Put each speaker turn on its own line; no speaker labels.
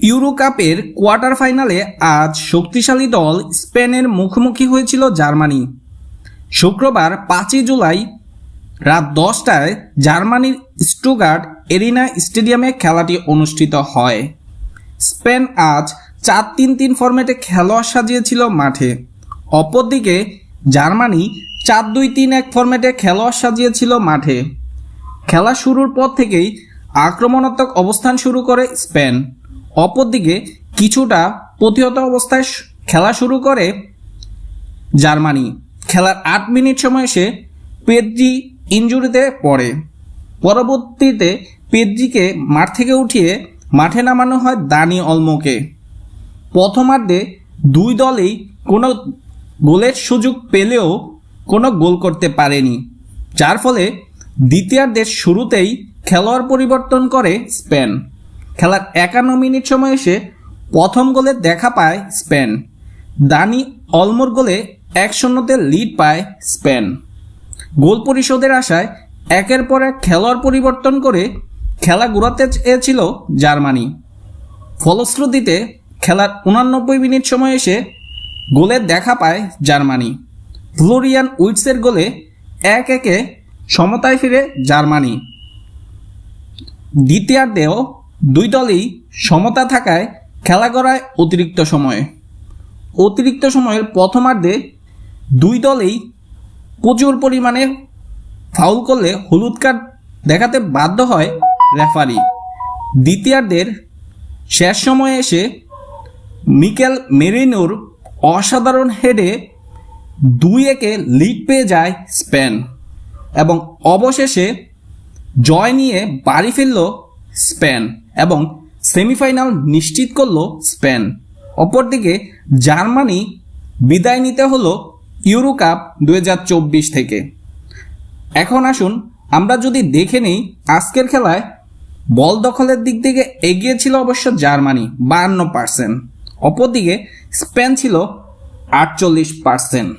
Euro কাপের quarter ফাইনালে আজ শক্তিশালী দল স্পেনের মুখোমুখি হয়েছিল জার্মানি। শুক্রবার পাঁচই জুলাই রাত দশটায় জার্মানির স্টুগার্ড এরিনা স্টেডিয়ামে খেলাটি অনুষ্ঠিত হয়। স্পেন আজ চার তিন তিন ফরম্যাটে খেলোয়াড় সাজিয়েছিল মাঠে। অপরদিকে জার্মানি চার দুই তিন এক ফরম্যাটে খেলোয়াড় সাজিয়েছিল মাঠে। খেলা শুরুর পর থেকেই আক্রমণাত্মক অবস্থান শুরু করে স্পেন। অপরদিকে কিছুটা প্রতিহত অবস্থায় খেলা শুরু করে জার্মানি। খেলার আট মিনিট সময় এসে পেদ্রি ইঞ্জুরিতে পড়ে। পরবর্তীতে পেদ্রিকে মাঠ থেকে উঠিয়ে মাঠে নামানো হয় দানি অলমোকে। প্রথমার্ধে দুই দলেই কোনো গোলের সুযোগ পেলেও কোনো গোল করতে পারেনি, যার ফলে দ্বিতীয়ার্ধের শুরুতেই খেলোয়াড় পরিবর্তন করে স্পেন। খেলার একান্ন মিনিট সময় এসে প্রথম গোলে দেখা পায় স্পেন। দানি অলমোর গোলে এক শূন্যতে লিড পায় স্পেন। গোল পরিশোধের আশায় একের পর এক খেলোয়াড় পরিবর্তন করে খেলা ঘুরাতে চেয়েছিল জার্মানি। ফলশ্রুতিতে খেলার উনানব্বই মিনিট সময় এসে গোলের দেখা পায় জার্মানি। ফ্লোরিয়ান উইটসের গোলে এক একে সমতায় ফিরে জার্মানি। দ্বিতীয়ার্ধেও দুই দলই সমতা থাকায় খেলা গড়ায় অতিরিক্ত সময়ে। অতিরিক্ত সময়ের প্রথমার্ধে দুই দলেই প্রচুর পরিমাণে ফাউল করলে হলুদ কার্ড দেখাতে বাধ্য হয় রেফারি। দ্বিতীয়ার্ধের শেষ সময়ে এসে মিকেল মেরিনোর অসাধারণ হেডে দুই একে লিড পেয়ে যায় স্পেন এবং অবশেষে জয় নিয়ে বাড়ি ফিরল স্পেন। এবং সেমিফাইনাল নিশ্চিত করল স্পেন। অপরদিকে জার্মানি বিদায় নিতে হলো ইউরো কাপ দুহাজার চব্বিশ থেকে। এখন আসুন আমরা যদি দেখে নিই আজকের খেলায় বল দখলের দিক থেকে এগিয়ে ছিল অবশ্য জার্মানি বাহান্ন পার্সেন্ট অপরদিকে স্পেন ছিল আটচল্লিশ পার্সেন্ট